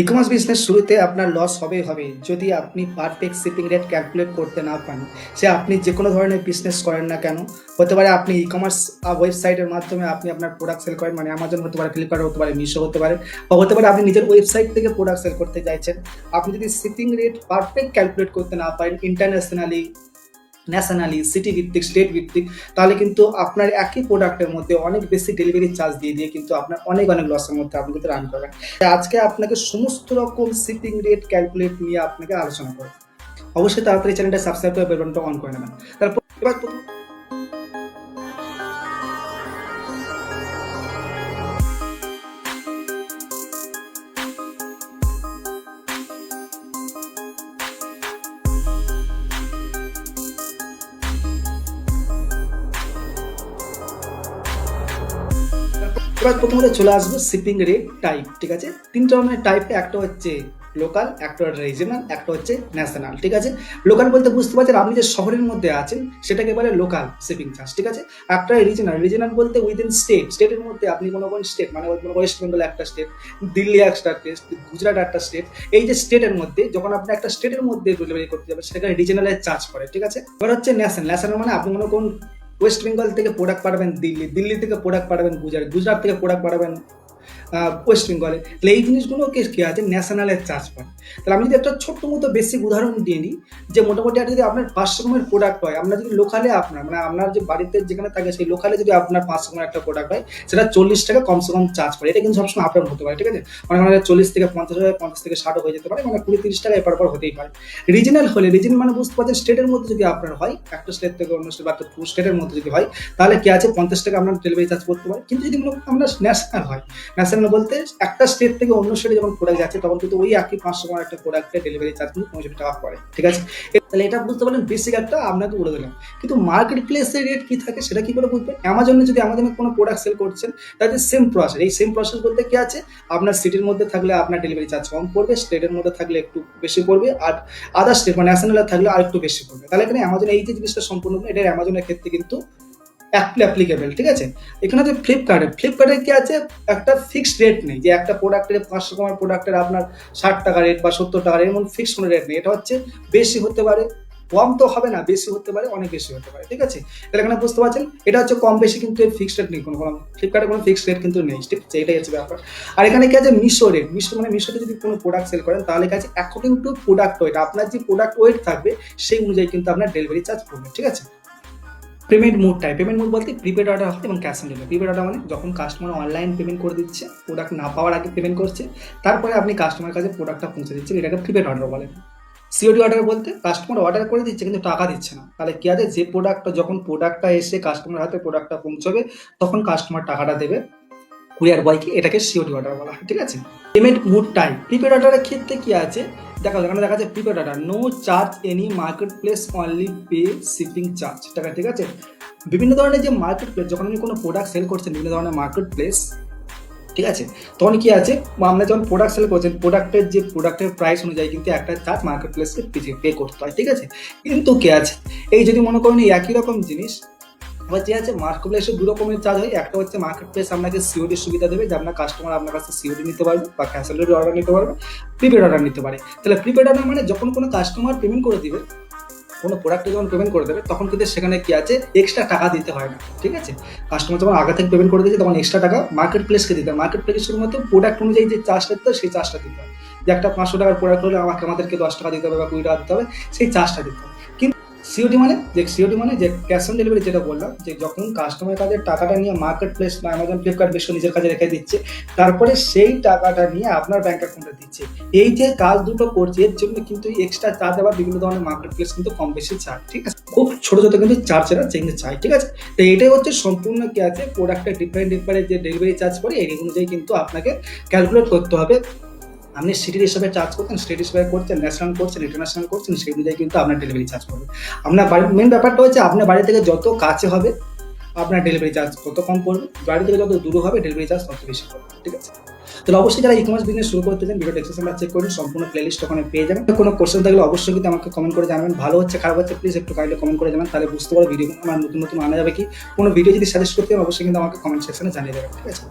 E commerce business শুরুতে আপনার loss হবেই হবে যদি আপনি পারফেক্ট শিপিং রেট ক্যালকুলেট করতে না পারেন, সে আপনি যে কোনো ধরনের বিজনেস করেন না কেন, হতে পারে আপনি ই কমার্স ওয়েবসাইটের মাধ্যমে আপনি আপনার প্রোডাক্ট সেল করেন মানে অ্যামাজন হতে পারে ফ্লিপকার্ট হতে পারে মিশো হতে পারে, বা হতে পারে আপনি নিজের ওয়েবসাইট থেকে প্রোডাক্ট সেল করতে চাইছেন। আপনি যদি শিপিং রেট পারফেক্ট ক্যালকুলেট করতে না পারেন ইন্টারন্যাশনালি ন্যাশনালি সিটি ভিত্তিক স্টেট ভিত্তিক, তাহলে কিন্তু আপনার একই প্রোডাক্টের মধ্যে অনেক বেশি ডেলিভারি চার্জ দিয়ে দিয়ে কিন্তু আপনার অনেক অনেক লসের মধ্যে আপনি কিন্তু রান করবেন আজকে আপনাকে সমস্ত রকম শিপিং রেট ক্যালকুলেট নিয়ে আপনাকে আলোচনা করবেন অবশ্যই তাড়াতাড়ি চ্যানেলটা সাবস্ক্রাইব করে বেলবনটা অন করে নেবেন। তারপর এবার এবার প্রথমত চলে আসব শিপিং রেট টাইপ ঠিক আছে? তিন ধরনের টাইপে একটা হচ্ছে লোকাল একটা রিজনাল একটা হচ্ছে ন্যাশনাল ঠিক আছে? লোকাল বলতে বুঝতে পারছেন, আপনি যে শহরের মধ্যে আছেন, সেটাকে বলে লোকাল শিপিং চার্জ ঠিক আছে? একটা রিজনাল রিজনাল বলতে উইদিন স্টেট স্টেটের মধ্যে আপনি কোনো কোন স্টেট মানে কোনো ওয়েস্ট বেঙ্গল একটা স্টেট দিল্লি একটা স্টেট গুজরাট একটা স্টেট এই যে স্টেটের মধ্যে যখন আপনি একটা স্টেটের মধ্যে ডেলিভারি করতে যাবেন, সেটাকে রিজনালের চার্জ করে, ঠিক আছে? এবার হচ্ছে ন্যাশনাল ন্যাশনাল মানে আপনি মনে করুন ওয়েস্ট বেঙ্গল থেকে প্রোডাক্ট পাঠাবেন দিল্লি দিল্লি থেকে প্রোডাক্ট পাঠাবেন গুজরাট গুজরাট থেকে প্রোডাক্ট পাঠাবেন ওয়েস্ট বেঙ্গলে তাহলে এই জিনিসগুলোকে কি আছে? ন্যাশনালের চার্জ পান তাহলে আমি যদি একটা ছোট্ট মতো বেসিক উদাহরণ দিয়ে নিই, যে মোটামুটি আর যদি আপনার পাঁচশো রকমের প্রোডাক্ট হয়, আপনার যদি লোকালে আপনার মানে আপনার যে বাড়িতে যেখানে থাকে, সেই লোকালে যদি আপনার পাঁচশো রকমের একটা প্রোডাক্ট হয়, সেটা চল্লিশ টাকা কমসে কম চার্জ পড়ে এটা কিন্তু সবসময় আপনার হতে পারে, ঠিক আছে? মানে মানে চল্লিশ থেকে পঞ্চাশ হাজার পঞ্চাশ থেকে ষাটও হয়ে যেতে পারে মানে কুড়ি তিরিশ টাকা এপার পর হতেই পারে। রিজনাল হলে রিজনাল মানে বুঝতে পারছেন স্টেটের মধ্যে যদি আপনার হয়, একটা স্টেট থেকে অন্য স্টেট বা স্টেটের মধ্যে যদি হয়, তাহলে কি আছে? পঞ্চাশ টাকা আপনার ডেলিভারি চার্জ করতে পারে। কিন্তু যদি আমরা ন্যাশনাল হয় ন্যাশনাল বলতে একটা স্টেট থেকে অন্য স্টেটে যখন প্রোডাক্ট যাচ্ছে, তখন কিন্তু ওই একই পাঁচশো টাকার একটা প্রোডাক্টের ডেলিভারি চার্জ কিন্তু পঁয়ষট্টি টাকা পড়ে, ঠিক আছে? তাহলে এটা বুঝতে পারলেন বেসিক একটা আপনাকে বলে দিলাম। কিন্তু মার্কেট প্লেসের রেট কি থাকে সেটা কি করে বুঝবেন? অ্যামাজনে যদি আমাজনে কোনো প্রোডাক্ট সেল করছেন তাদের সেম প্রসেস এই সেম প্রসেস বলতে কি আছে? আপনার সিটির মধ্যে থাকলে আপনার ডেলিভারি চার্জ কম পড়বে স্টেটের মধ্যে থাকলে একটু বেশি পড়বে, আর আদার স্টেট মানে ন্যাশনালে থাকলে আর একটু বেশি পড়বে। তাহলে এখানে অ্যামাজন এই যে জিনিসটা সম্পূর্ণ এটা অ্যামাজনের ক্ষেত্রে কিন্তু অ্যাপ্লিকেবল ঠিক আছে? এখানে যে ফ্লিপকার্টে ফ্লিপকার্টে কি আছে? একটা ফিক্সড রেট নেই, যে একটা প্রোডাক্টের পাঁচশো টাকার প্রোডাক্টের আপনার ষাট টাকা রেট বা সত্তর টাকা রেট এমন ফিক্সড কোনো রেট নেই। এটা হচ্ছে বেশি হতে পারে, কম তো হবে না, বেশি হতে পারে, অনেক বেশি হতে পারে, ঠিক আছে? তাহলে এখানে বুঝতে পারছেন? এটা হচ্ছে কম বেশি কিন্তু ফিক্সড রেট নেই, কোনো কোনো ফ্লিপকার্টে কোনো ফিক্সড রেট কিন্তু নেই, ঠিক? আছে এটাই হচ্ছে ব্যাপার। আর এখানে কি আছে? মিশো রেট মিশো মানে মিশোতে যদি কোনো প্রোডাক্ট সেল করেন, তাহলে কি আছে অ্যাকর্ডিং টু প্রোডাক্ট ওয়েট আপনার যে প্রোডাক্ট ওয়েট থাকবে, সেই অনুযায়ী কিন্তু আপনার ডেলিভারি চার্জ পড়বে, ঠিক আছে? Payment mode type payment mode বলতে প্রিপেড অর্ডার হয় এবং cash on delivery prepaid order মানে যখন কাস্টমার অনলাইন পেমেন্ট করে দিচ্ছে প্রোডাক্ট না পাওয়ার আগে পেমেন্ট করছে, তারপরে আপনি কাস্টমার কাছে প্রোডাক্টটা পৌঁছে দিচ্ছেন, এটাকে প্রিপেড অর্ডার বলেন সিওডি অর্ডার বলতে কাস্টমার অর্ডার করে দিচ্ছে কিন্তু টাকা দিচ্ছে না। তাহলে কি আছে? যে প্রোডাক্টটা যখন প্রোডাক্টটা এসে কাস্টমার হাতে প্রোডাক্টটা পৌঁছবে, তখন কাস্টমার টাকাটা দেবে কুরিয়ার বয়কে, এটাকে সিওডি অর্ডার বলা হয়, ঠিক আছে? পেমেন্ট মুড টাইম প্রিপেড অর্ডারের ক্ষেত্রে কি আছে? দেখো, এখানে দেখা যাচ্ছে prepaid order no charge any marketplace only pay shipping charge টাকা ঠিক আছে? বিভিন্ন ধরনের যে মার্কেট প্লেস যখন আপনি কোনো প্রোডাক্ট সেল করছেন, বিভিন্ন ধরনের মার্কেট প্লেস ঠিক আছে? তখন কি আছে? আমরা যখন প্রোডাক্ট সেল করছেন প্রোডাক্টের যে প্রোডাক্টের প্রাইস অনুযায়ী কিন্তু একটা চার্জ মার্কেট প্লেসকে পে করতে হয়, ঠিক আছে? কিন্তু কে আছে? এই যদি মনে করেন একই রকম জিনিস আবার যে আছে মার্কেট প্লেসে দু রকমের চার্জ হয়। একটা হচ্ছে মার্কেট প্লেস আপনাকে সিওডির সুবিধা দেবে, যে আপনার কাস্টমার আপনার কাছে সিওডি নিতে পারবে বা অন অর্ডার নিতে পারবে প্রিপেড অর্ডার নিতে পারে। তাহলে প্রিপেড অর্ডার মানে যখন কোনো কাস্টমার পেমেন্ট করে দিবে, কোনো প্রোডাক্টে যখন পেমেন্ট করে দেবে, তখন কিন্তু সেখানে কি আছে এক্সট্রা টাকা দিতে হয় না, ঠিক আছে? কাস্টমার যখন আগে থেকে পেমেন্ট করে দিয়েছে, তখন এক্সট্রা টাকা মার্কেট প্লেসকে দিতে হয়। মার্কেট প্লেসে শুধুমাত্র প্রোডাক্ট অনুযায়ী যে চার্জটা দিতে হয়, সেই চার্জটা দিতে হয়। যে একটা পাঁচশো টাকার প্রোডাক্ট হলে আমাকে, আমাদেরকে দশ টাকা দিতে হবে বা কুড়ি টাকা দিতে হবে, সেই চার্জটা দিতে হবে কিন্তু সিওডি মানে যে সিওডি মানে যে ক্যাশ অন ডেলিভারি যেটা বললাম, যে যখন কাস্টমার কাছে টাকাটা নিয়ে মার্কেট প্লেস বা অ্যামাজন ফ্লিপকার্ট বিশ্ব নিজের কাছে রেখে দিচ্ছে, তারপরে সেই টাকাটা নিয়ে আপনার ব্যাঙ্ক অ্যাকাউন্টে দিচ্ছে। এই যে কাজ দুটো করছে, এর জন্য কিন্তু এক্সট্রা চার্জ আবার বিভিন্ন ধরনের মার্কেট প্লেস কিন্তু কম বেশি চার্জ ঠিক আছে? খুব ছোট ছোট কিন্তু চার্জ এরা চেঞ্জ চাই ঠিক আছে? তো এটাই হচ্ছে সম্পূর্ণ কি আছে প্রোডাক্টের ডিফারেন্ট ডিফারেন্ট যে ডেলিভারি চার্জ পড়ে, এই অনুযায়ী কিন্তু আপনাকে ক্যালকুলেট করতে হবে। আপনি সিটির হিসাবে চার্জ করছেন স্টেট হিসাবে করছেন ন্যাশনাল করছেন ইন্টারন্যাশনাল করছেন, সেই অনুযায়ী কিন্তু আপনার ডেলিভারি চার্জ করবে আপনার মেন ব্যাপারটা হচ্ছে আপনার বাড়ি থেকে যত কাছে হবে, আপনার ডেলিভারি চার্জ তত কম পড়বে। বাড়ি থেকে যত দূর হবে ডেলিভারি চার্জ তত বেশি পড়বে, ঠিক আছে? তাহলে অবশ্যই যারা ই কমার্স বিজনেস শুরু করতে চান ভিডিও ডেসক্রিপশন চেক করুন, সম্পূর্ণ প্লেলিস্ট ওখানে পেয়ে যাবেন। কোনো কোশ্চেন থাকলে অবশ্যই কিন্তু আমাকে কমেন্ট করে জানাবেন। ভালো হচ্ছে, খারাপ হচ্ছে প্লিজ একটু কাইন্ডলি কমেন্ট করে জানান তাহলে বুঝতে পারো ভিডিও আমার নতুন নতুন আনা যাবে কি? কোনো ভিডিও যদি সাজেস্ট করতে চান, অবশ্যই কিন্তু আমাকে কমেন্ট সেকশনে জানিয়ে দেবেন, ঠিক আছে?